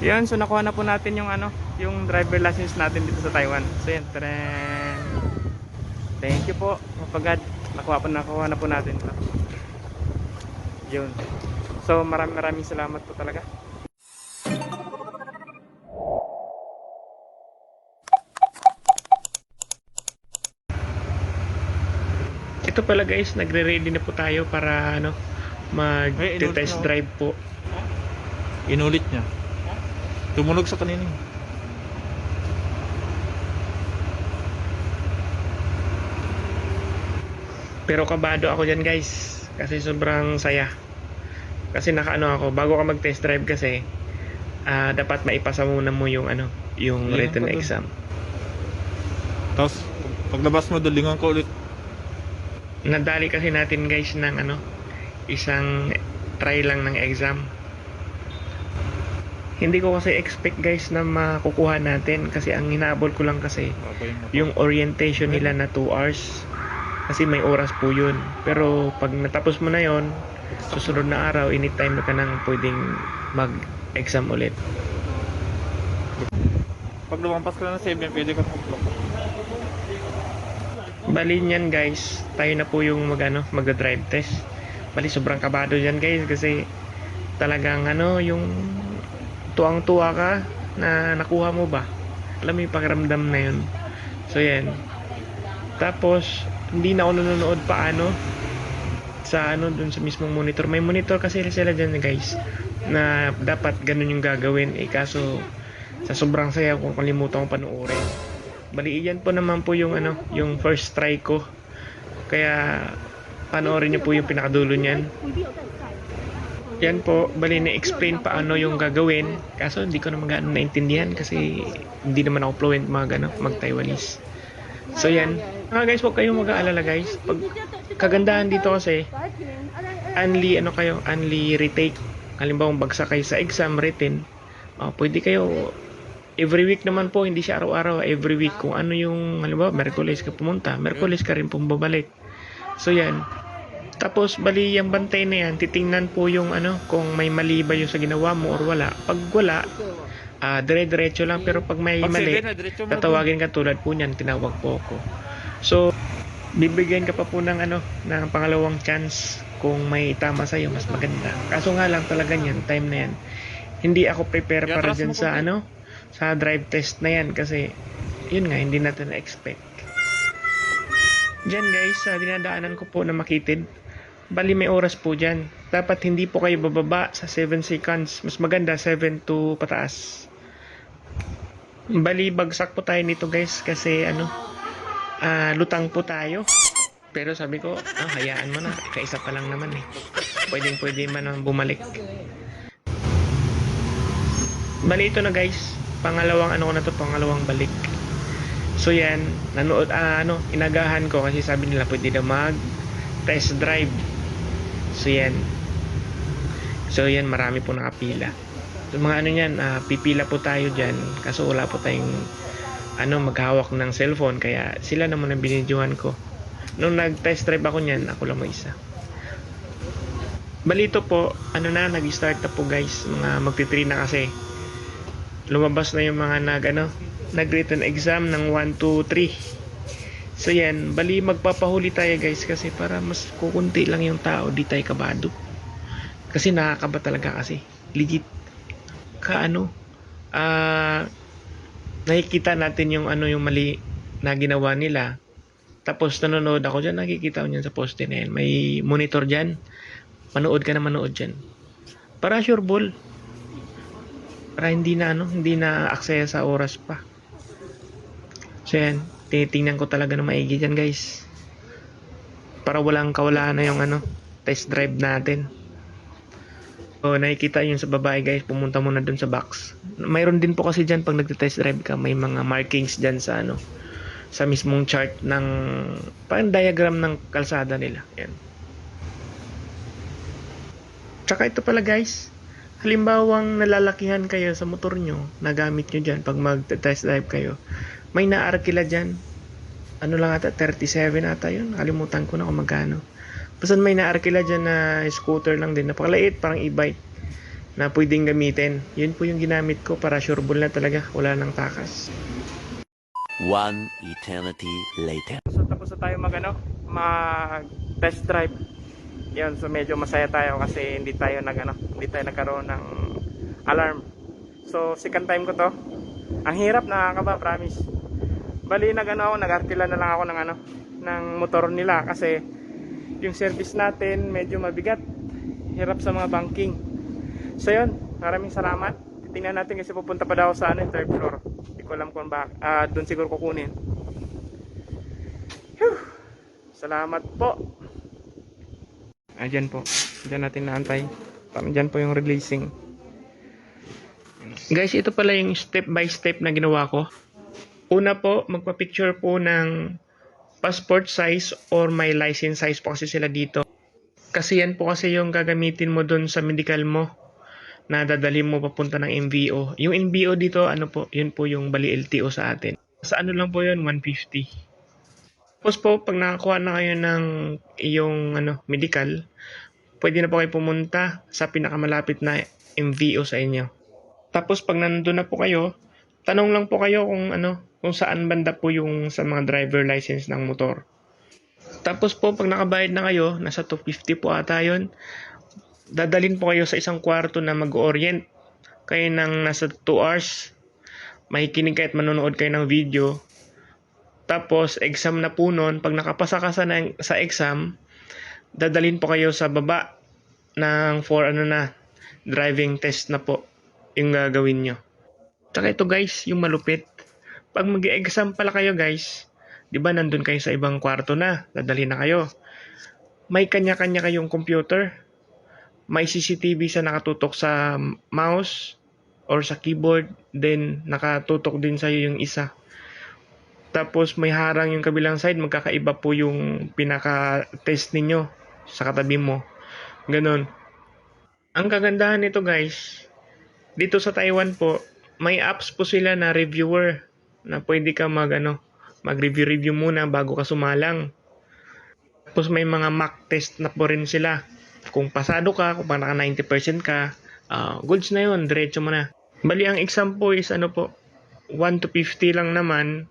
Yan, so nakuha na po natin yung ano, yung driver license natin dito sa Taiwan. So yan, taren. Thank you po. Mapagad, nakuha po nakuha na po natin. Yun. So maraming maraming salamat po talaga. Ito pala guys, nagre-ready na po tayo para ano, mag-test drive po. Inulit niya. Tumunog sa kanina. eh. Pero kabado ako dyan guys. Kasi sobrang saya. Kasi nakaano ako, bago ka mag-test drive kasi, ah dapat maipasa muna mo yung ano, yung Lingan written exam. Tapos, paglabas mo, dalingan ko ulit. Nadali kasi natin guys ng ano, isang try lang ng exam. Hindi ko kasi expect guys na makukuha natin kasi ang hinaabol ko lang kasi yung orientation nila na 2 hours. Kasi may oras po yun. Pero pag natapos mo na yon susunod na araw anytime ka nang pwedeng mag exam ulit. Pag lumampas ka na ng 7, pwede ka mag-block. bali niyan guys tayo na po yung mag ano mag drive test. Bali sobrang kabado dyan guys kasi talagang ano yung tuwang tuwa ka na nakuha mo ba? Alam mo yung pakiramdam na yun. So yan. Tapos hindi na ako nanonood paano sa ano dun sa mismong monitor. May monitor kasi sila dyan guys na dapat ganun yung gagawin. Eh kaso sa sobrang saya kung kalimutan kong panoorin. Bali iyan po naman po yung ano yung first try ko. Kaya panoorin niyo po yung pinakadulo niyan yan po, bali na-explain paano yung gagawin. Kaso hindi ko naman gaano naintindihan kasi hindi naman ako fluent mag, ano, mag-Taiwanese. So yan. Mga guys, huwag kayong mag-aalala guys. Pag kagandahan dito kasi, only ano kayo, only retake. Halimbawa, bagsak kayo sa exam written, ah, pwede kayo every week naman po, hindi siya araw-araw, every week. Kung ano yung, halimbawa, Merkulis ka pumunta, Merkulis ka rin pong babalik. So yan, tapos bali yung bantay na yan, titingnan po yung ano, kung may mali ba yung sa ginawa mo or wala. Pag wala, ah dire-diretso lang. Pero pag may Pag mali, 7, na diretso mo. tatawagin ka tulad po niyan, tinawag po ako. So, bibigyan ka pa po ng ano, ng pangalawang chance kung may tama sa'yo, mas maganda. Kaso nga lang talaga niyan, time na yan. Hindi ako prepare Kaya para dyan sa ano, sa drive test na yan kasi yun nga, hindi natin na-expect. Diyan guys, sa dinadaanan ko po na makitid, bali may oras po dyan. Dapat hindi po kayo bababa sa 7 seconds. Mas maganda 7 to pataas. Bali bagsak po tayo nito guys kasi ano, ah, lutang po tayo. Pero sabi ko, ah, hayaan mo na. Kaisa pa lang naman eh. Pwedeng pwede man bumalik. Bali ito na guys. Pangalawang ano ko na to, pangalawang balik. So yan, nanood, ah, ano, inagahan ko kasi sabi nila pwede na mag test drive. So yan. So yan, marami po nakapila. So mga ano yan, ah, pipila po tayo dyan. Kaso wala po tayong ano, maghawak ng cellphone. Kaya sila naman ang binidyohan ko. Nung nag-test drive ako niyan, ako lang mo isa. Balito po, ano na, nag-start na po guys. Mga magti-3 na kasi. Lumabas na yung mga nag, ano, nag-written exam ng 1, 2, 3. So yan, bali magpapahuli tayo guys kasi para mas kukunti lang yung tao, di tayo kabado. Kasi nakakaba talaga kasi. Legit. Ka ano, ah, nakikita natin yung ano yung mali na ginawa nila. Tapos nanonood ako dyan, nakikita ko dyan sa poste na yan. May monitor dyan. Manood ka na manood dyan. Para sure ball. Para hindi na ano, hindi na aksaya sa oras pa. So yan, tinitingnan ko talaga na maigi dyan guys. Para walang kawalaan na yung ano, test drive natin. So nakikita yun sa babae guys, pumunta muna dun sa box. Mayroon din po kasi dyan pag nagte-test drive ka, may mga markings dyan sa ano, sa mismong chart ng parang diagram ng kalsada nila. Yan. Tsaka ito pala guys, halimbawang nalalakihan kayo sa motor nyo, nagamit nyo dyan pag mag-test drive kayo, may naarkila dyan. Ano lang ata, 37 ata yun. Kalimutan ko na kung magkano. Basta may naarkila dyan na scooter lang din. Napakaliit, parang e-bike. na pwedeng gamitin. Yun po yung ginamit ko para sureball na talaga. Wala nang takas. One eternity later. So tapos na tayo mag ano, mag test drive. Yan, so medyo masaya tayo kasi hindi tayo nag ano, hindi tayo nagkaroon ng alarm. So second time ko to. Ang hirap nakakaba, promise. Bali nag ano ako, nag-arkila na lang ako ng ano, ng motor nila kasi yung service natin medyo mabigat. Hirap sa mga banking. So yun, maraming salamat. Titingnan natin kasi pupunta pa daw sa ano, third floor. Hindi ko alam kung bak ah doon siguro kukunin. Phew! Salamat po. Ayan po. Diyan natin naantay. Dyan po yung releasing. Guys, ito pala yung step by step na ginawa ko. Una po, magpa-picture po ng passport size or my license size po kasi sila dito. Kasi yan po kasi yung gagamitin mo doon sa medical mo na dadalhin mo papunta ng MVO. Yung MVO dito, ano po, yun po yung bali LTO sa atin. Sa ano lang po yun, 150. Tapos po, pag nakakuha na kayo ng iyong ano, medical, pwede na po kayo pumunta sa pinakamalapit na MVO sa inyo. Tapos pag nandun na po kayo, tanong lang po kayo kung ano, kung saan banda po yung sa mga driver license ng motor. Tapos po, pag nakabayad na kayo, nasa 250 po ata yun, dadalhin po kayo sa isang kwarto na mag-orient kayo ng nasa 2 hours. Makikinig kayo at manonood kayo ng video. Tapos, exam na po nun. Pag nakapasa ka sa, sa exam, dadalhin po kayo sa baba ng for ano na, driving test na po yung gagawin nyo. Tsaka ito guys, yung malupit. Pag mag-exam pala kayo guys, di ba nandun kayo sa ibang kwarto na, dadalhin na kayo. May kanya-kanya kayong computer. May CCTV sa nakatutok sa mouse or sa keyboard, then nakatutok din sa'yo yung isa. Tapos may harang yung kabilang side, magkakaiba po yung pinaka-test ninyo sa katabi mo. Ganon. Ang kagandahan nito guys, dito sa Taiwan po, may apps po sila na reviewer na pwede ka mag ano, mag-review-review muna bago ka sumalang. Tapos may mga mock test na po rin sila. Kung pasado ka, kung naka 90% ka, ah, goods na yun, diretso mo na. Bali, ang exam po is ano po, 1 to 50 lang naman.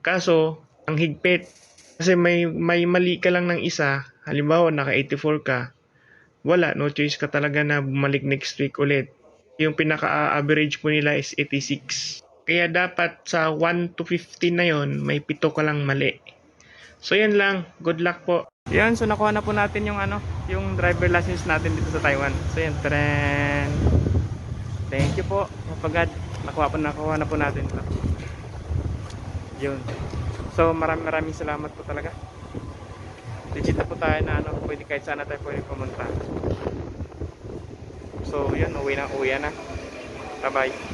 Kaso, ang higpit. Kasi may, may mali ka lang ng isa, halimbawa naka 84 ka, wala, no choice ka talaga na bumalik next week ulit. Yung pinaka-average po nila is 86. Kaya dapat sa 1 to 15 na yon may pito ka lang mali. So yan lang, good luck po. Yan, so nakuha na po natin yung ano, yung driver license natin dito sa Taiwan. So yan, tren. Thank you po. Mapagad, nakuha po, nakuha na po natin ito. Yun. So maraming maraming salamat po talaga. Legit po tayo na ano, pwede kahit sana tayo pwede pumunta. So yun, uwi na, uwi na. Bye bye.